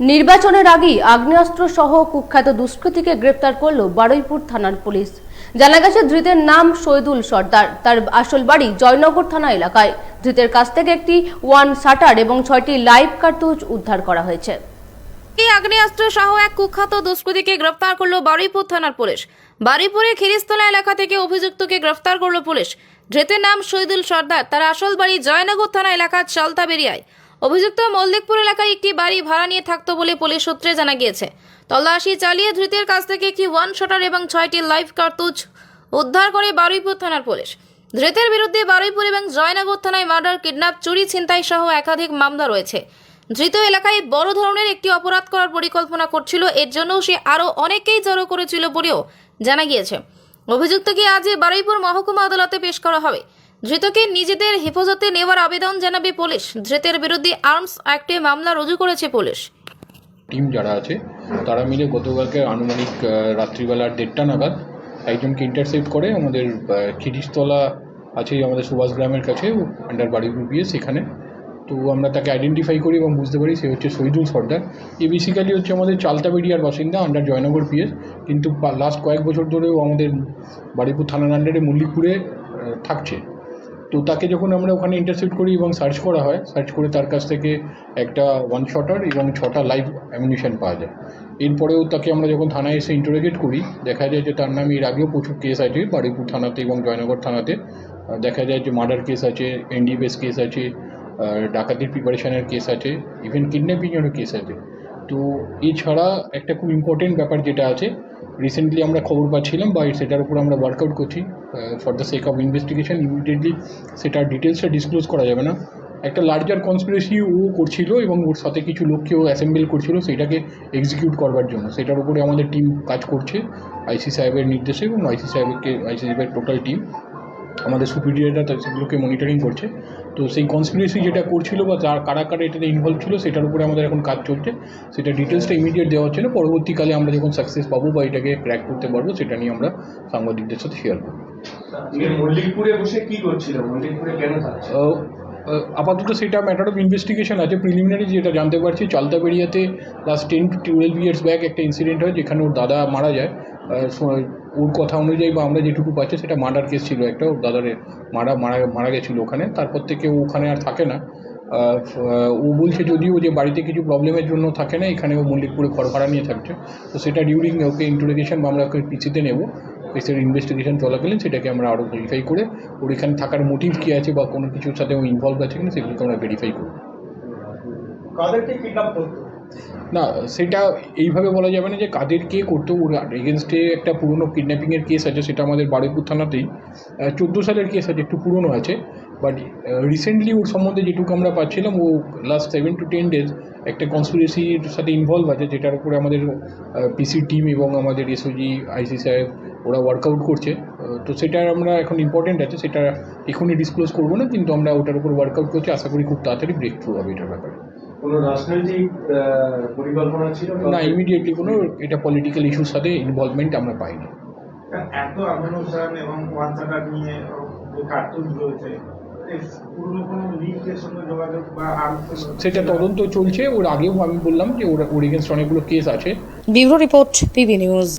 নির্বাচনের আগেই আগ্নেয়াস্ত্র সহ কুখ্যাত দুষ্কৃতীকে গ্রেপ্তার করল বারুইপুর থানার পুলিশ। জানা গেছে, ধৃতের নাম শহীদুল সর্দার। তার আসল বাড়ি জয়নগর থানা এলাকায়। ধৃতের কাছ থেকে একটি ওয়ান শাটার এবং ছয়টি লাইভ কার্তুজ উদ্ধার করা হয়েছে। এই আগ্নেয়াস্ত্র সহ এক কুখ্যাত দুষ্কৃতীকে গ্রেফতার করল বারুইপুর থানার পুলিশ। বারুইপুরের খিরিস্তলা এলাকা থেকে অভিযুক্তকে গ্রেফতার করল পুলিশ। ধৃতের নাম শহীদুল সর্দার। তার আসল বাড়ি জয়নগর থানা এলাকার চালতা বেরিয়ায় অভিযুক্ত মল্লিকপুর এলাকায় একটি বাড়ি ভাড়া নিয়ে থাকতো বলে পুলিশ সূত্রে জানা গিয়েছে। তল্লাশি চালিয়ে ধৃতের কাছ থেকে একটি ওয়ান শটার এবং ছয়টি লাইভ কার্তুজ উদ্ধার করে বারুইপুর থানার পুলিশ। ধৃতের বিরুদ্ধে বারুইপুর এবং জয়নগর থানায় মার্ডার কিডন্যাপ চুরি, ছিনতাই সহ একাধিক মামলা রয়েছে। ধৃত এলাকায় বড় ধরনের একটি অপরাধ করার পরিকল্পনা করছিল, এর জন্য সে আরও অনেকেই জড়ো করেছিল বলেও জানা গিয়েছে। অভিযুক্তকে আজ বারুইপুর মহকুমা আদালতে পেশ করা হবে। ধৃতকে নিজেদের হেফাজতে নেওয়ার আবেদন জানাবে পুলিশ। ধৃতের বিরুদ্ধে আর্মস অ্যাক্টে মামলা রুজু করেছে পুলিশ। টিম যারা আছে, তারা মিলে গতকালকে আনুমানিক রাত্রিবেলার দেড়টা নাগাদ একজনকে ইন্টারসেপ্ট করে আমাদের খিরিশতলা আছে আমাদের সুভাষ গ্রামের কাছে আন্ডার বাড়ি গ্রুপিয়ে সেখানে। তো আমরা তাকে আইডেন্টিফাই করি এবং বুঝতে পারি সে হচ্ছে শহীদুল সর্দার। এ বেসিক্যালি হচ্ছে আমাদের চালতাবেড়িয়ার বাসিন্দা আন্ডার জয়নগর পিএস। কিন্তু লাস্ট কয়েক বছর ধরেও আমাদের বাড়িপুর থানার আন্ডারে মল্লিকপুরে থাকছে। তো তাকে যখন আমরা ওখানে ইন্টারসেপ্ট করি এবং সার্চ করা হয় সার্চ করে তার কাছ থেকে একটা ওয়ান শটার এবং ছটা লাইভ অ্যামিনিশন পাওয়া যায়। এরপরেও তাকে আমরা যখন থানায় এসে ইন্টারোগেট করি, দেখা যায় যে তার নামে এর আগেও প্রচুর কেস আছে, বারুইপুর থানাতে এবং জয়নগর থানাতে। দেখা যায় যে মার্ডার কেস আছে এনডিপিএস কেস আছে ডাকাতির প্রিপারেশনের কেস আছে ইভেন কিডন্যাপিংয়েরও কেস আছে। তো এছাড়া একটা খুব ইম্পর্টেন্ট ব্যাপার যেটা আছে রিসেন্টলি আমরা খবর পাচ্ছিলাম বা সেটার উপর আমরা ওয়ার্কআউট করছি for the sake of investigation immediately সেটার ডিটেলসটা ডিসক্লোজ করা যাবে না। একটা লার্জার কনস্পিরেসি ও করছিল এবং ওর সাথে কিছু লোককেও অ্যাসেম্বল করছিল সেটাকে এক্সিকিউট করবার জন্য। সেটার উপরে আমাদের টিম কাজ করছে আইসি সাহেবের নির্দেশে এবং আইসি সাহেবকে আইসি সাহেবের টোটাল টিম আমাদের সুপিরিয়ররা সেগুলোকে মনিটরিং করছে। তো সেই কনস্পিরেসি যেটা করছিল বা যার কারা কারা এটাতে ইনভলভ ছিল সেটার উপরে আমাদের এখন কাজ চলছে। সেটা ডিটেলসটা ইমিডিয়েট দেওয়া হচ্ছে না পরবর্তীকালে আমরা যখন সাকসেস পাবো বা এটাকে ক্র্যাক করতে পারব সেটা নিয়ে আমরা সাংবাদিকদের সাথে শেয়ার করব। মল্লিকপুরে বসে কি করছিল? মল্লিকপুরে কেন আপাতত সেটা ম্যাটার অফ ইনভেস্টিগেশন আছে। প্রিলিমিনারি যেটা জানতে পারছি চালতাবেড়িয়াতে last ten to twelve years back একটা ইনসিডেন্ট হয় যেখানে ওর দাদা মারা যায়। ওর কথা অনুযায়ী বা আমরা যেটুকু পাচ্ছি সেটা মার্ডার কেস ছিল একটা, ওর দাদারে মারা মারা মারা গেছিল ওখানে, তারপর থেকে ও ওখানে আর থাকে না। ও বলছে যদিও যে বাড়িতে কিছু প্রবলেমের জন্য থাকে না, এখানে ও মল্লিকপুরে ঘর ভাড়া নিয়ে থাকছে। তো সেটা ডিউরিং ওকে ইন্টারোগেশন বা আমরা ওকে পিছিতে নেব এসের ইনভেস্টিগেশন চলাকালীন সেটাকে আমরা আরও ভেরিফাই করে, ওর এখানে থাকার মোটিভ কী আছে বা কোনো কিছুর সাথে ও ইনভলভ আছে কিনা সেগুলোকে আমরা ভেরিফাই করব। কাদেরকে কিডন্যাপ করতো? না, সেটা এইভাবে বলা যাবে না যে কাদের কে করতো। ওর এগেনস্টে একটা পুরনো কিডন্যাপিংয়ের কেস আছে, সেটা আমাদের বারুইপুর থানাতেই। চোদ্দ সালের কেস আছে, একটু পুরনো আছে। বাট রিসেন্টলি ওর সম্বন্ধে যেটুকু আমরা পাচ্ছিলাম, ও last seven to ten days একটা কনস্পিরেসির সাথে ইনভলভ আছে, যেটার উপরে আমাদের পিসি টিম এবং আমাদের এসওজি আইসি সাহেব, ওরা ওয়ার্কআউট করছে। তো সেটা আমরা এখন ইম্পর্টেন্ট আছে, সেটা এখনই ডিসক্লোজ করব না, কিন্তু আমরা ওটার উপর ওয়ার্কআউট করছি। আশা করি খুব তাড়াতাড়ি ব্রেক থ্রু হবে এটার ব্যাপারে। কোনো রাজনৈতিক পরিকল্পনা ছিল না ইমিডিয়েটলি কোনো এটা পলিটিক্যাল ইস্যুর সাথে ইনভলভমেন্ট আমরা পাইনি। এত এবং ওয়ানসাটার নিয়ে রয়েছে সেটা তদন্ত চলছে। ওর আগেও আমি বললাম যে ওর ওর এগেনস্ট অনেকগুলো কেস আছে। Bureau report PB news.